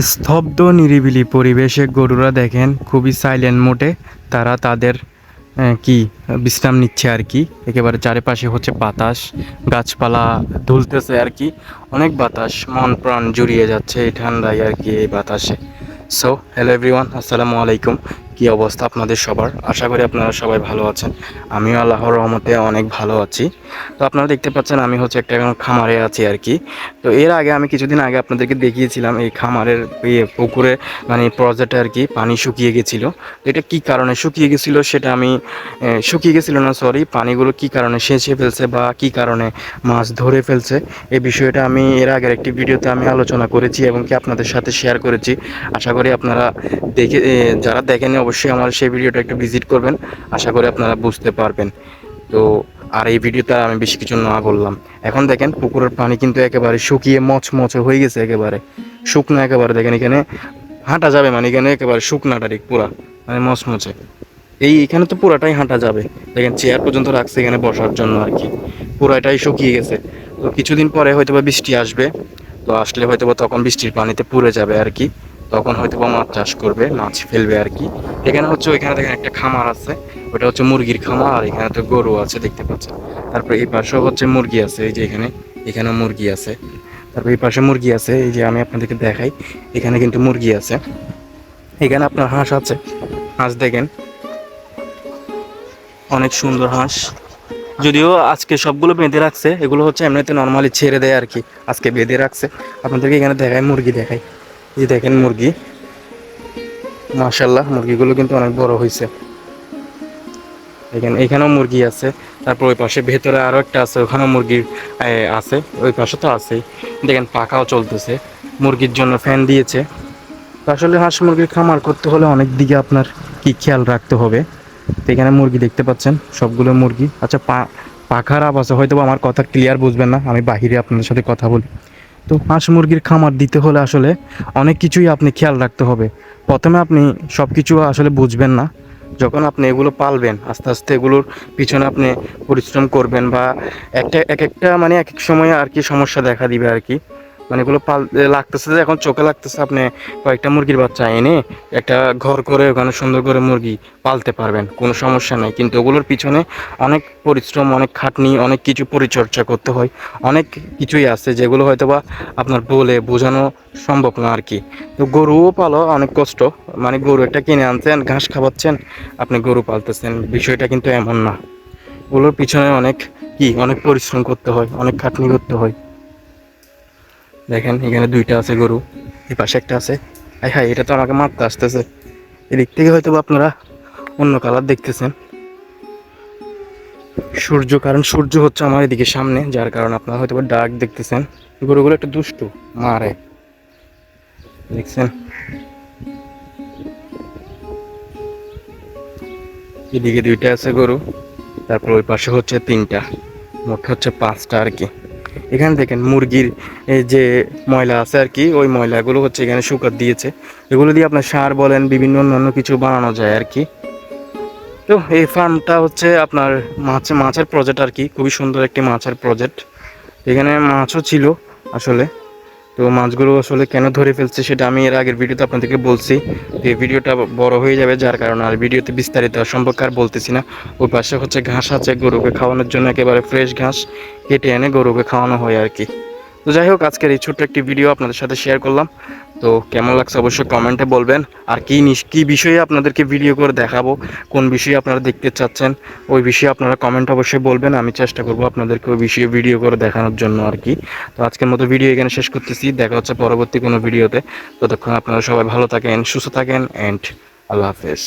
স্তব্ধ, নিরিবিলি পরিবেশে গরুরা দেখেন খুবই সাইলেন্ট মোটে তারা তাদের কি, বিশ্রাম নিচ্ছে আর কি। একেবারে চারিপাশে হচ্ছে বাতাস, গাছপালা ধুলতেছে আর কি। অনেক বাতাস, মন প্রাণ জুড়িয়ে যাচ্ছে এই ঠান্ডায় আর কি এই বাতাসে। সো হ্যালো এভরিওয়ান আসসালামু আলাইকুম। কি অবস্থা আপনাদের সবার? আশা করি আপনারা সবাই ভালো আছেন। আমিও আল্লাহর রহমতে অনেক ভালো আছি। তো আপনারা দেখতে পাচ্ছেন আমি হচ্ছে একটা এখন খামারে আছি আর কি। তো এর আগে আমি কিছুদিন আগে আপনাদেরকে দেখিয়েছিলাম এই খামারের ইয়ে পুকুরে মানে প্রজেক্টে আর কি পানি শুকিয়ে গেছিল। এটা কি কারণে শুকিয়ে গেছিল সেটা আমি শুকিয়ে গেছিল না সরি পানিগুলো কি কারণে সেচে ফেলছে বা কি কারণে মাছ ধরে ফেলছে, এই বিষয়টা আমি এর আগের একটি ভিডিওতে আমি আলোচনা করেছি এবং কি আপনাদের সাথে শেয়ার করেছি। আশা করি আপনারা দেখে যারা দেখেনি অবশ্যই আমার সেই ভিডিওটা একটু ভিজিট করবেন। আশা করি আপনারা বুঝতে পারবেন। তো আর এই ভিডিওতে আমি বেশি কিছু না বললাম। এখন দেখেন পুকুরের পানি কিন্তু একেবারে শুকিয়ে মচমচে হয়ে গেছে একেবারে। শুকনো একেবারে। দেখেন এখানে হাঁটা যাবে মানে এখানে একেবারে শুকনাটা ঠিক পুরা মানে মচমচে। এই এখানে তো পুরাটাই হাঁটা যাবে। দেখেন চেয়ার পর্যন্ত রাখছে এখানে বসার জন্য আর কি। পুরাটাই শুকিয়ে গেছে। তো কিছুদিন পরে হয়তো বৃষ্টি আসবে। তো আসলে হয়তো তখন বৃষ্টির পানিতে পুড়ে যাবে আর কি। তখন হয়তো বা মাছ চাষ করবে, মাছ ফেলবে আর কি। এখানে হচ্ছে ওইখানে দেখেন একটা খামার আছে, ওটা হচ্ছে মুরগির খামার, আর এখানে তো গরু আছে দেখতে পাচ্ছেন। তারপরে এই পাশেও হচ্ছে মুরগি আছে, এই যে এখানে এখানে মুরগি আছে। তারপর এই পাশে মুরগি আছে, এই যে আমি আপনাদেরকে দেখাই, এখানে কিন্তু মুরগি আছে। এখানে আপনার হাঁস আছে। হাঁস দেখেন, অনেক সুন্দর হাঁস। যদিও আজকে সবগুলো বেঁধে রাখছে, এগুলো হচ্ছে এমনিতে নর্মালি ছেড়ে দেয় আর কি, আজকে বেঁধে রাখছে। আপনাদেরকে এখানে দেখায় মুরগি দেখাই। এই দেখেন মুরগি। মাশাল্লাহ মুরগিগুলো কিন্তু অনেক বড় হয়েছে এখানে এখানেও মুরগি আছে, তারপর ওই পাশে ভেতরে আরও একটা আছে, ওখানেও মুরগি আছে, ওই পাশে তো আছেই। দেখেন, পাখাও চলতেছে, মুরগির জন্য ফ্যান দিয়েছে। আসলে হাঁস মুরগির খামার করতে হলে অনেক দিকে আপনার কি খেয়াল রাখতে হবে। এখানে মুরগি দেখতে পাচ্ছেন, সবগুলো মুরগি। আচ্ছা পা, পাখার আওয়াজ হয়তো আমার কথা ক্লিয়ার বুঝবেন না, আমি বাহিরে আপনাদের সাথে কথা বলি। তো হাঁস মুরগির খামার দিতে হলে আসলে অনেক কিছুই আপনি খেয়াল রাখতে হবে। প্রথমে আপনি সব কিছু আসলে বুঝবেন না। যখন আপনি এগুলো পালবেন, আস্তে আস্তে এগুলোর পিছনে আপনি পরিশ্রম করবেন বা একটা এক একটা মানে এক এক সময় আর কি সমস্যা দেখা দিবে আর কি। মানে এগুলো পাল লাগতেছে যে এখন চোখে লাগতেছে আপনি কয়েকটা মুরগির বাচ্চা এনে একটা ঘর করে ওখানে সুন্দর করে মুরগি পালতে পারবেন, কোনো সমস্যা নেই। কিন্তু ওগুলোর পিছনে অনেক পরিশ্রম, অনেক খাটনি, অনেক কিছু পরিচর্যা করতে হয়। অনেক কিছুই আছে যেগুলো হয়তো বা আপনার বলে বোঝানো সম্ভব না আর কি তো গরুও পালো, অনেক কষ্ট। মানে গরু একটা কিনে আনছেন, ঘাস খাওয়াচ্ছেন, আপনি গরু পালতেছেন। বিষয়টা কিন্তু এমন না। ওগুলোর পিছনে অনেক কি, অনেক পরিশ্রম করতে হয়, অনেক খাটনি করতে হয়। দেখেন, এখানে দুইটা আছে গরু, এই পাশে একটা আছে। আই হাই এটা তো আমাকে মারতে আসতেছে। এদিক থেকে হয়তো আপনারা অন্য কালার দেখতেছেন। সূর্য, কারণ সূর্য হচ্ছে আমার এদিকে সামনে, যার কারণে আপনারা হয়তো ডাক দেখতেছেন। গরুগুলো একটা দুষ্টু, মারে। দেখছেন? এদিকে দুইটা আছে গরু, তারপর ওই পাশে হচ্ছে তিনটা, মোট হচ্ছে পাঁচটা আর কি। এখানে দেখেন মুরগির যে ময়লা আছে আর কি, ওই ময়লাগুলো হচ্ছে এখানে শুকাত দিয়েছে। এগুলো দিয়ে আপনার সার বলেন, বিভিন্ন অন্যান্য কিছু বানানো যায় আর কি। তো এই ফার্মটা হচ্ছে আপনার মাছ, মাছের প্রজেক্ট আর কি, খুবই সুন্দর একটি মাছের প্রজেক্ট এখানে মাছও ছিল আসলে। তো মাছগুলো আসলে কেন ধরে ফেলছে সেটা আমি এর আগের ভিডিওতে আপনাদেরকে বলছি। এই ভিডিওটা বড় হয়ে যাবে যার কারণে আর ভিডিওতে বিস্তারিত সম্পর্কে আর বলতেছি না। ওই পাশে হচ্ছে ঘাস আছে গরুকে খাওয়ানোর জন্য একেবারে ফ্রেশ ঘাস কেটে এনে গরুকে খাওয়ানো হয় আর কি। তো যাই হোক, আজকের এই ছোট্ট একটি ভিডিও আপনাদের সাথে শেয়ার করলাম। তো কেমন লাগছে অবশ্যই কমেন্টে বলবেন। আর কী কি বিষয়ে আপনাদেরকে ভিডিও করে দেখাবো, কোন বিষয়ে আপনারা দেখতে চাচ্ছেন, ওই বিষয়ে আপনারা কমেন্ট অবশ্যই বলবেন। আমি চেষ্টা করব আপনাদেরকে ওই বিষয়ে ভিডিও করে দেখানোর জন্য আর কি। তো আজকের মতো ভিডিও এখানে শেষ করতেছি। দেখা হচ্ছে পরবর্তী কোনো ভিডিওতে ততক্ষণ আপনারা সবাই ভালো থাকেন, সুস্থ থাকেন অ্যান্ড আল্লাহ হাফেজ।